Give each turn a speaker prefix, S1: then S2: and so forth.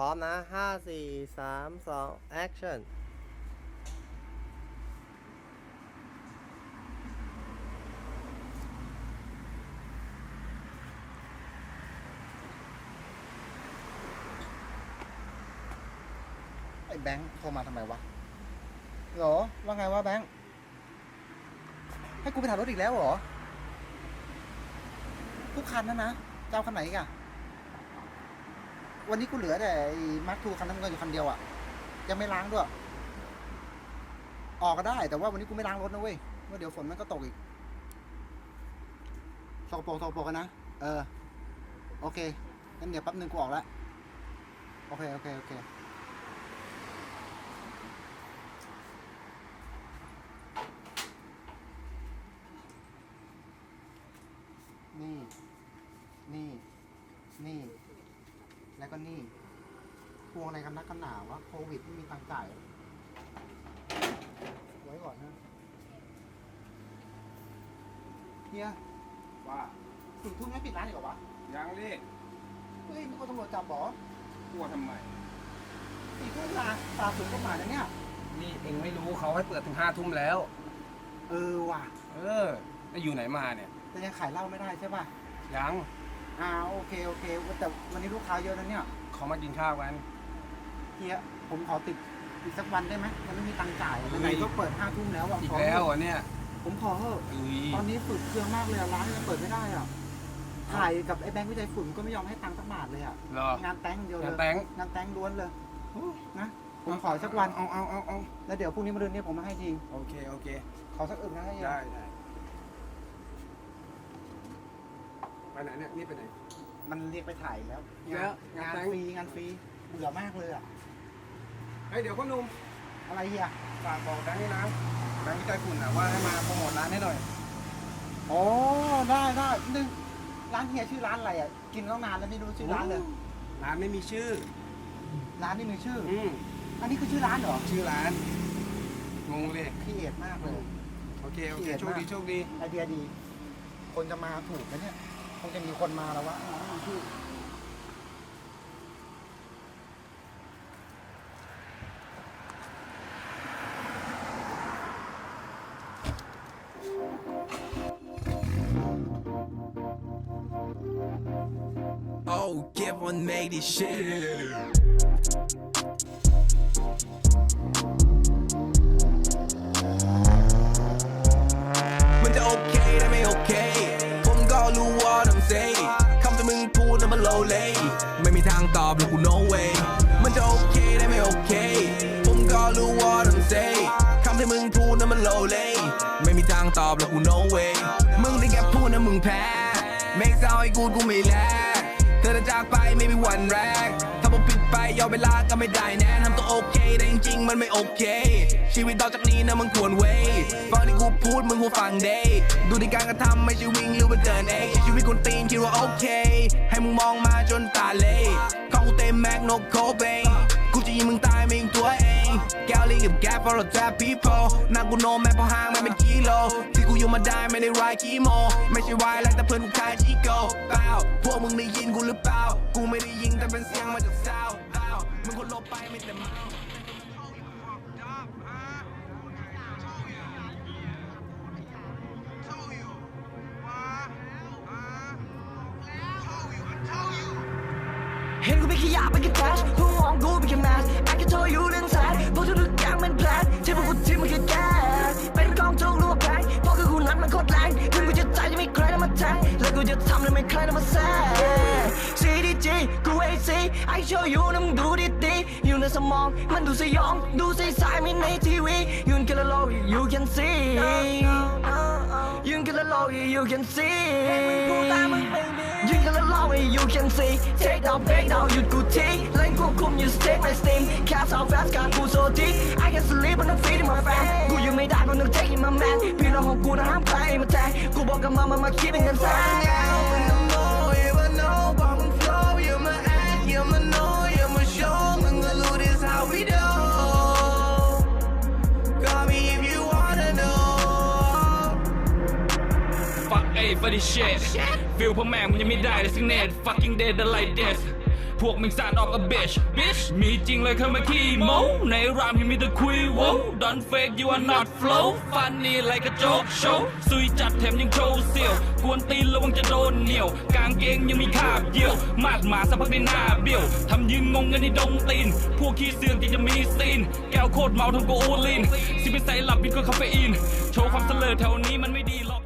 S1: พร้อมนะห้าสี่สามสอง action
S2: ไอ้แบงค์โทรมาทำไมวะเหรอ ว่าไงวะแบงค์ ให้กูไปถ่ายรถอีกแล้วเหรอ ทุกคันนะนะจะเอาคันไหนอีกอะ วันนี้กูเหลือแต่มาร์คทูคันน้ำเงินอยู่คันเดียวอะยังไม่ล้างด้วย ออกก็ได้ แต่ว่าวันนี้กูไม่ล้างรถนะเว้ยเมื่อเดี๋ยวฝนมันก็ตกอีกสกปรกสกปรกกันนะ เออ โอเคงั้นเดี๋ยวแป๊บนึงกูออกแล้ว โอเค โอเค โอเค นี่ นี่ นี่ แล้วก็นี่พ วงอะไรกันนักกันหนาวะโควิดไม่มีตังค์จ่ายไว้ก่อนนะเฮีย
S3: ว่า
S2: สี่ทุ่มไม่ปิดร้านอีกเหรอวะ
S3: ยังดิ
S2: เฮ้ยนี่ก็ตำรวจจับเหรอก
S3: ลัวทำไม
S2: สี่ทุ่มลาฝ่าฝืนกฎหมายนะเนี่ย
S3: นี่เองไม่รู้เขาให้เปิดถึงห้าทุ่มแล้ว
S2: เออว่ะ
S3: เออแล้วอยู่ไหนมาเนี่ย
S2: แต่ยังขายเหล้าไม่ได้ใช่ป่ะ
S3: ยัง
S2: อ่าโอเคโอเคแต่วันนี้ลูกค้าเยอะนะเนี่ย
S3: เขามากินข้าวกัน
S2: เฮียผมขอติดอีกสักวันได้ไหมยังไม่มีตังค์จ่ายไหนๆก็เปิดห้าทุ่มแล้วอะ
S3: อีก
S2: ขอ
S3: แล้ว
S2: เถ
S3: เหร
S2: อะ
S3: อเนี่ย
S2: ผมขอเถอะ
S3: อุ้ย
S2: ตอนนี้ฝึกเครื่องมากเลยอะร้านยังเปิดไม่ได้อะถ่ายกับไอ้แบงค์วิจัยฝุ่นก็ไม่ยอมให้ตังค์สักบาทเลยอะ
S3: เหรอ งา
S2: นแต่งเดียวเล
S3: งาน
S2: ย
S3: แต่ง
S2: งานแต่งล้วนเลยนะผมขอสักวัน
S3: เอาเอาเอาเอา
S2: แล้วเดี๋ยวพรุ่งนี้มาเดือนนี้ผมมาให้จริง
S3: โอเคโอเค
S2: ขอสักอึกนะให้
S3: ได้ได้ไปไหนเนี่ยนี่ไปไหน
S2: มันเรียกไปถ่ายแล้ว
S3: แล้ว
S2: งาน
S3: งานแต่ง
S2: ฟรีงานฟรี เบื่อมากเลยอะ
S3: เฮ้ยเดี๋ยวพ่อหนุ่ม
S2: อะไรเฮีย
S3: ฝากบอกแบงค์นี่นะแบงค์วิจัยฝุ่นนะว่าให้มาโปรโมทร้านให้หน่อย
S2: อ๋อได้ได้นึงร้านเฮียชื่อร้านอะไรอะกินแล้วนานแล้วไม่รู้ชื่อร้านเลย
S3: ร้านไม่มีชื่อ
S2: ร้านนี่มีชื่อ
S3: อืม
S2: อันนี้คือชื่อร้านเหรอ
S3: ชื่อร้านงงเลย
S2: พี่เอ็ดมากเลย
S3: โอเคโอเค
S2: เกลียด
S3: โชค
S2: มาก
S3: ดีโชคดี
S2: ไอเดียดี คนจะมาถูกนะเนี่ยคงจะมีคนมาแล้ววะร้านมีชื่อ
S4: Oh, give one made this shit. มันจะโอเคได้ไม่โอเค ผมก็รู้ว่าต้อง say คำที่มึงพูดนั้นมัน low lay ไม่มีทางตอบหรอกกู no way มันจะโอเคได้ไม่โอเค ผมก็รู้ว่าต้อง say คำที่มึงพูดนั้นมัน low lay ไม่มีทางตอบหรอกกู no way มึงได้แค่พูดนะมึงแพ้ make sound ให้กูกูไม่แลกเธอจะจากไปไม่มีวันแรก ถ้าผมผิดไปยอมเวลาก็ไม่ได้แน่ทำตัวโอเคแต่จริงๆ มันไม่โอเค ชีวิตต่อจากนี้นะมึงควรเว้ยฟังที่กูพูดมึงควรฟังเด้ดูที่การกระทำไม่ใช่วิ่งหรือว่าเดินเองชีวิตคนตีนคิดว่าโอเค ให้มึงมองมาจนตาเล่ของกูเต็มแม็กโนโคเบงกูจะยิงมึงตายไม่ยิงตัวเอง แก้วลิงกับแก๊ป follow trap people นากูโนแม่พอห่างไม่เป็นกิโล ที่กูอยู่มาได้ไม่ได้รายคีโม ไม่ใช่วายแล้วแต่เพื่อนกูขายชิโก้เปล่าพวกมึงได้ยินกูหรือเปล่า กูไม่ได้ยิงแต่เป็นเสียงมาจากซาวอ้าวมึงคนลบไปไม่แต่เมา
S5: เห็นกูเป็นขยะเป็นแค่แทชพวกมองกูเป็นแค่แมส AC I show you นะมึงดูดีๆอยู่ในสมอง มันดูสยอง ดูใสๆไม่ในทีวียืนกันละโล you can see ยืนกันละโล you can see ยืนกันละโล you can see take down break down หยุดกูทีเล่นควบคุมอยู่ stay my steam cast out fast การกูโซดี I can sleep on the feet of my fan กูอยู่ไม่ได้กูต้อง take it my man พี่น้องของกูนะห้ามใครมาแทงกูบอกกับมามามาคิดเป็นกันแสน
S6: fuck A for this shit ฟิลพวกแม่งมึงยังไม่ได้เลยสักเน็ต fucking dead the like this พวกมึงสานออกกับ bitch bitch มีจริงเลยเข้ามาขี้โมในรามที่มีแต่คุยโว้ don't fake you are not flow ฟันนี่ไรกระโจกโชว์ซุยจัดแถมยังโชว์เสี่ยว กวนตีนระวังจะโดนเหนียว กางเกงยังมีคราบเยี่ยว มาดหมาสักพักในหน้าเบี้ยว ทำยืนงงกันในดงตีน พวกขี้เสื่องที่จะมีซีน แก้วโคตรเมาทำกูโอลีนซิไปใส่หลับบิดก็คาเฟอีน โชว์ความเสลอแถวนี้มันไม่ดีหรอก